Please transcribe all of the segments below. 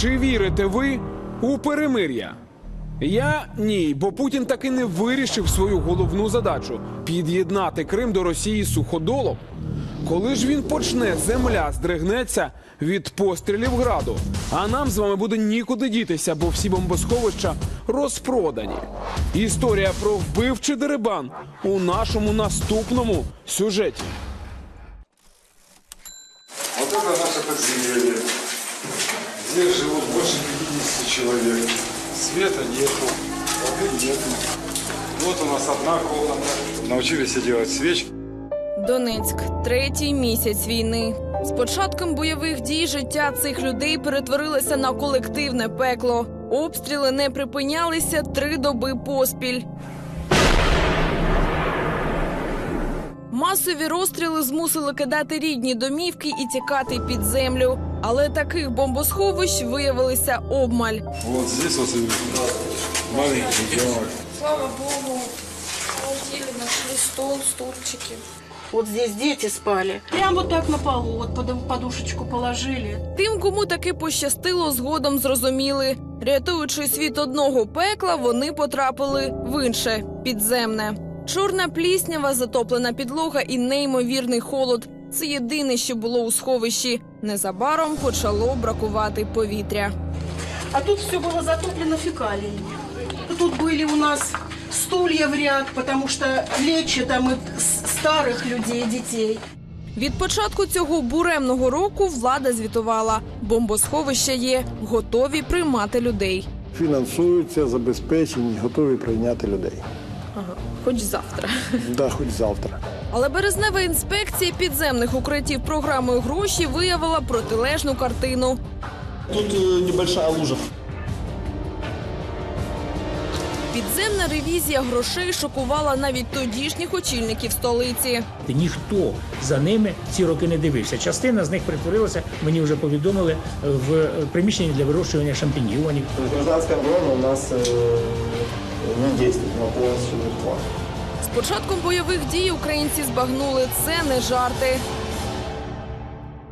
Чи вірите ви у перемир'я? Я ні, бо Путін таки не вирішив свою головну задачу під'єднати Крим до Росії суходолом. Коли ж він почне, земля здригнеться від пострілів граду. А нам з вами буде нікуди дітися, бо всі бомбосховища розпродані. Історія про вбивчий дерибан у нашому наступному сюжеті. Вот это наше подземелье. Здесь живут больше 50 человек. Света нету, воды нету. Вот у нас одна комната. Научились делать свечки. Донецьк, третій місяць війни. З початком бойових дій життя цих людей перетворилося на колективне пекло. Обстріли не припинялися три доби поспіль. Масові розстріли змусили кидати рідні домівки і тікати під землю. Але таких бомбосховищ виявилися обмаль. Вот здесь вот маленький домик. Слава Богу, полетели, нашли стол, стульчики. Вот здесь дети спали. Прямо так на полу, вот под подушечку положили. Тим, кому таки пощастило, згодом зрозуміли. Рятуючи світ одного пекла, вони потрапили в інше підземне. Чорна пліснява, затоплена підлога і неймовірний холод. Це єдине, що було у сховищі. Незабаром почало бракувати повітря. А тут все было затоплено фекалиями. Тут были у нас стулья в ряд, потому что лечат там и с- старых людей, детей. Від початку цього буремного року влада звітувала: бомбосховища є, готові приймати людей. фінансуються, забезпечені, готові прийняти людей. Хоч завтра. Да, хоч завтра. Але березнева інспекція підземних укриттів програмою гроші виявила протилежну картину. Тут э, небольшая лужа. Підземна ревізія грошей шокувала навіть тодішніх очільників столиці. Ніхто за ними ці роки не дивився. Частина з них перетворилася, мені вже повідомили, в приміщення для вирощування шампіньйонів. Гражданская оборона у нас э, не действует, но полностью бесплатно. З початком бойових дій українці збагнули це не жарти.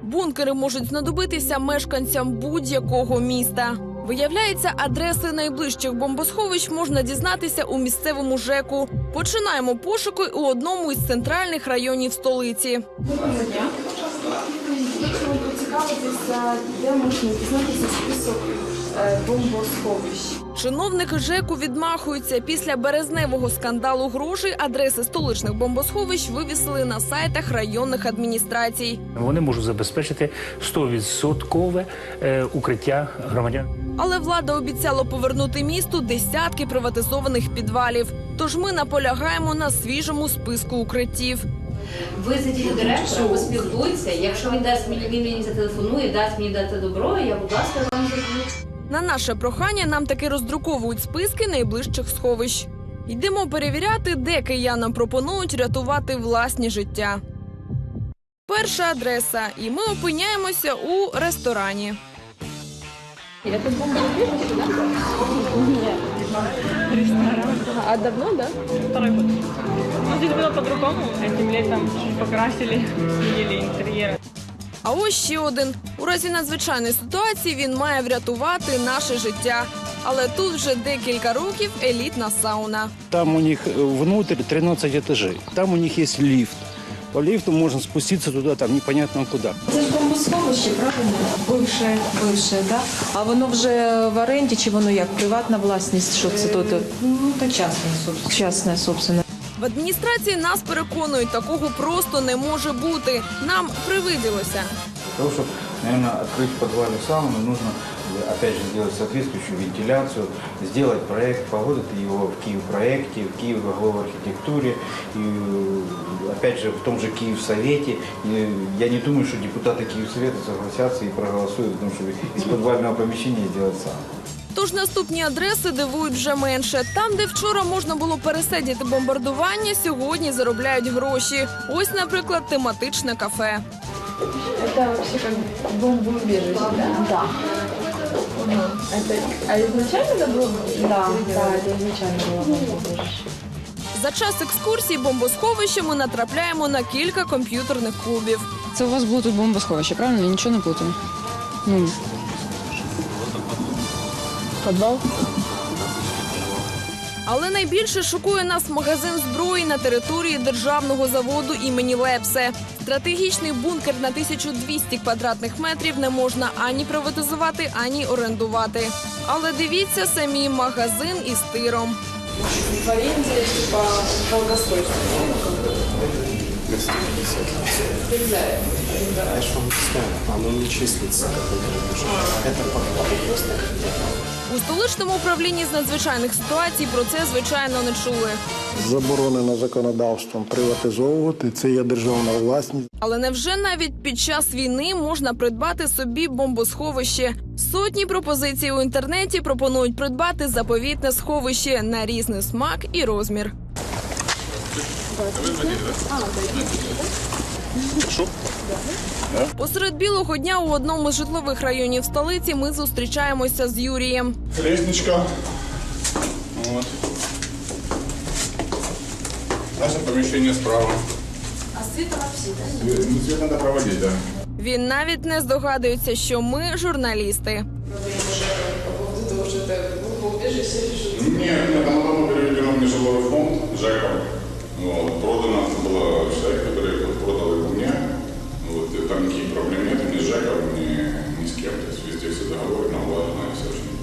Бункери можуть знадобитися мешканцям будь-якого міста. Виявляється, адреси найближчих бомбосховищ можна дізнатися у місцевому ЖЕКу. Починаємо пошуки у одному із центральних районів столиці. Хочемо поцікавитися, де можна дізнатися список е, бомбосховищ. Чиновники ЖЕКу відмахуються після березневого скандалу грошей. Адреси столичних бомбосховищ вивісили на сайтах районних адміністрацій. Вони можуть забезпечити 100% е, укриття громадян. Але влада обіцяла повернути місту десятки приватизованих підвалів. Тож ми наполягаємо на свіжому списку укриттів. Ви до директора, поспілкуйтеся. Якщо він дасть мені він мені зателефонує, дасть мені дати добро, я будь ласка вам зайду. На наше прохання нам таки роздруковують списки найближчих сховищ. Йдемо перевіряти, де киянам пропонують рятувати власні життя. Перша адреса, і ми опиняємося у ресторані. Я тут був Ресторан. А давно, да? Второй год. Ну, здесь было по-другому. Этим летом чуть покрасили, сменили интерьеры. А ось ще один. У разі надзвичайної ситуації він має врятувати наше життя. Але тут вже декілька років елітна сауна. Там у них э, внутрь 13 этажей. Там у них есть лифт. По лифту можно спуститься туда, там непонятно куда. Це ж бомбосховище, правильно? Бивше, бивше, да. А воно вже в оренді чи воно як приватна власність? Що це тут? Ну, та частна собственно. Частна, собственно. В адміністрації нас переконують, такого просто не може бути. Нам привиділося. Для того, чтобы, наверное, открыть в подвале сауну, нужно, э, опять же, сделать соответствующую вентиляцию, сделать проект, погодить его в Киев-проекте, в Киев архитектуре, и, э, опять же, в том же Киев-совете. И Я не думаю, что депутаты Киев-совета согласятся и проголосуют, потому что из подвального помещения сделать сауну. Тож наступні адреси дивують вже менше. Там, де вчора можна було пересидіти бомбардування, сьогодні заробляють гроші. Ось, наприклад, тематичне кафе. Это вообще как бомбоубежище, да? Да. Это, а изначально это было? Да, да, это изначально было бомбоубежище. За час екскурсії бомбосховища ми натрапляємо на кілька комп'ютерних клубів. Це у вас було тут бомбосховище, правильно? Я нічого не плутаю. Ну, Подвал? Але найбільше шокує нас магазин зброї на території державного заводу імені Лепсе. Стратегічний бункер на 1200 квадратних метрів не можна ані приватизувати, ані орендувати. Але дивіться самі магазин із тиром. В аренде, типа, долгосрочно. Я же вам объясняю, оно не числится интернет. Это подвал. У столичному управлінні з надзвичайних ситуацій про це звичайно не чули. Заборонено законодавством приватизовувати. Це є державна власність. Але невже навіть під час війни можна придбати собі бомбосховище? Сотні пропозицій у інтернеті пропонують придбати заповітне сховище на різний смак і розмір. Посеред білого дня у одному з житлових районів столиці ми зустрічаємося з Юрієм. Лестничка. Вот. Наше помещение справа. А? Свет, ну, свет надо проводить, да. Він навіть не здогадується, що ми журналісти. Нет, нет, там переведено в нежилой фонд. Вот. Продано было человек, нет ни с ЖЭКом, ни, ни с кем. То есть везде все договоры, налажено, и все очень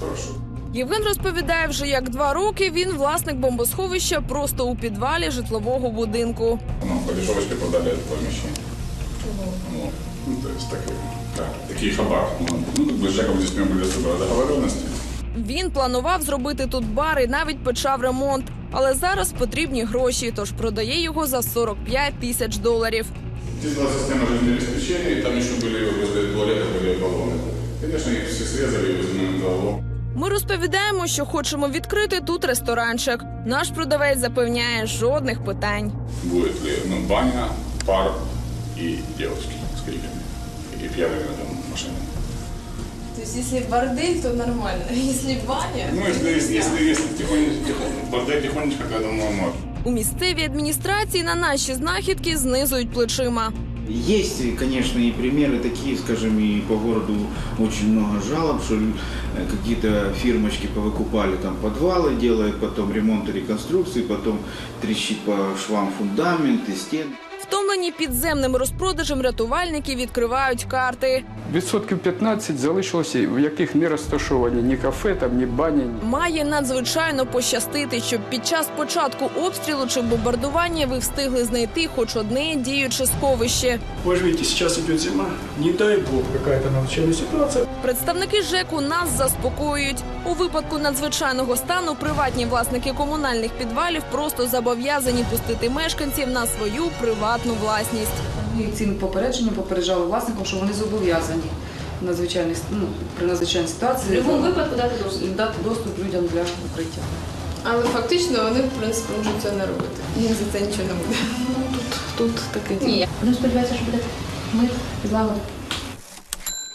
хорошо. Євген розповідає, вже як два роки він власник бомбосховища просто у підвалі житлового будинку. Ну, по дешевочке продали это помещение. Вот. Ну, то есть такие, да, такие хабар. Ну, ну, как бы с ЖЭКом здесь у меня были особые договоренности. Він планував зробити тут бар і навіть почав ремонт. Але зараз потрібні гроші, тож продає його за 45 тисяч доларів. Здесь была система жизнеобеспечения, и там еще были возле туалета были баллоны. Конечно, их все срезали и возле металлолом. Ми розповідаємо, що хочемо відкрити тут ресторанчик. Наш продавець запевняє жодних питань. Будет ли ну, баня, пар и девочки с криками. И пьяными там машинами. То есть, если бордель, то нормально. Если баня... Ну, если, если, если, если тихонечко, тихо- бордель тихонечко, то я думаю, можно. У місцевій адміністрації на наші знахідки знизують плечима. Есть, конечно, и примеры такие, скажем, и по городу очень много жалоб, что э, какие-то фирмочки повыкупали там подвалы, делают потом ремонт и реконструкции, потом трещит по швам фундамент и стены. Втомлені підземним розпродажем рятувальники відкривають карти. Відсотків 15 залишилося, в яких не розташовані ні кафе, там, ні бані. Має надзвичайно пощастити, щоб під час початку обстрілу чи бомбардування ви встигли знайти хоч одне діюче сховище. Вы же видите, зима. Не дай бог какая-то надзвичайная ситуация. Представники ЖЕКу нас заспокоюють. У випадку надзвичайного стану приватні власники комунальних підвалів просто зобов'язані пустити мешканців на свою приватну власність. І цим попередженням попереджали власникам, що вони зобов'язані ну, при надзвичайній ситуації В будь-якому випадку дати доступ. дати доступ людям для укриття. Але фактично вони, в принципі, можуть це не робити. Їм за це нічого не буде. Тут таке. Ні, Вони сподіваються, що буде мир і злагода.